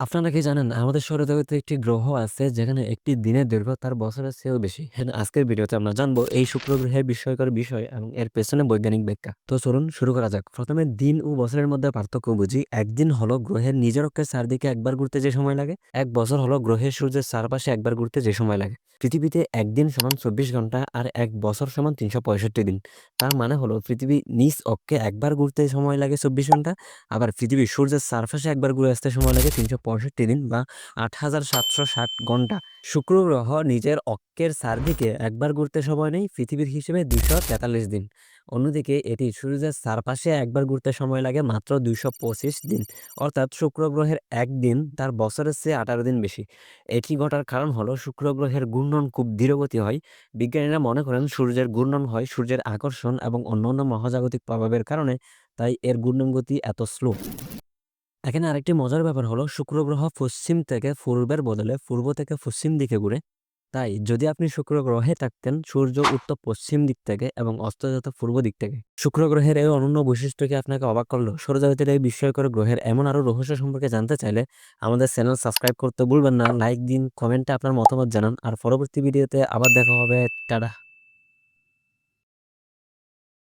আপনারা কি জানেন, আমাদের সৌরজগতে একটি গ্রহ আছে, যেখানে একটি দিনের দৈর্ঘ্য তার বছরের চেয়েও বেশি। হ্যাঁ আজকের ভিডিওতে আমরা জানব এই শুক্র গ্রহের বিস্ময়কর বিষয় এবং এর পেছনে বৈজ্ঞানিক ব্যাখ্যা। তো চলুন শুরু করা যাক। প্রথমে দিন ও বছরের মধ্যে পার্থক্য বুঝি। একদিন হলো গ্রহের নিজের অক্ষের চারদিকে একবার ঘুরতে যে সময় লাগে, এক বছর হলো গ্রহের সূর্যের চারপাশে একবার ঘুরতে যে সময় লাগে। পৃথিবীতে একদিন সমান চব্বিশ ঘণ্টা আর এক বছর সমান তিনশো পঁয়ষট্টি দিন। তার মানে হলো পৃথিবী নিজ অক্ষে একবার ঘুরতে সময় লাগে চব্বিশ ঘণ্টা আবার পৃথিবী সূর্যের চারপাশে একবার ঘুরে আসতে সময় লাগে তিনশো পঁয়ষট্টি দিন বা আট হাজার সাতশো ষাট ঘণ্টা। শুক্র গ্রহ নিজের অক্ষের চারদিকে একবার ঘুরতে সময় নেই, পৃথিবীর হিসেবে দুশো তেতাল্লিশ দিন। অন্যদিকে এটি সূর্যের চারপাশে একবার ঘুরতে সময় লাগে মাত্র দুইশো পঁচিশ দিন। অর্থাৎ শুক্র গ্রহের একদিন তার বছরের চেয়ে আঠারো দিন বেশি। এটি ঘটার কারণ হলো শুক্র গ্রহের ঘূর্ণন খুব ধীরগতি হয়। বিজ্ঞানীরা মনে করেন সূর্যের ঘূর্ণন হয় সূর্যের আকর্ষণ এবং অন্যান্য মহাজাগতিক প্রভাবের কারণে, তাই এর ঘূর্ণন গতি এত স্লো। এখানে আরেকটি মজার ব্যাপার হলো শুক্র গ্রহ পশ্চিম থেকে পূর্বের বদলে পূর্ব থেকে পশ্চিম দিকে ঘুরে। তাই যদি আপনি শুক্র গ্রহে থাকতেন, সূর্য উত্তর পশ্চিম দিক থেকে এবং অস্ত পূর্ব দিক থেকে শুক্র গ্রহের এই অনন্য বৈশিষ্ট্যকে আপনাকে অবাক করল? সৌরজগতের এই বিস্ময়কর গ্রহের এমন আরও রহস্য সম্পর্কে জানতে চাইলে আমাদের চ্যানেল সাবস্ক্রাইব করতে ভুলবেন না। লাইক দিন, কমেন্টে আপনার মতামত জানান। আর পরবর্তী ভিডিওতে আবার দেখা হবে। টাটা।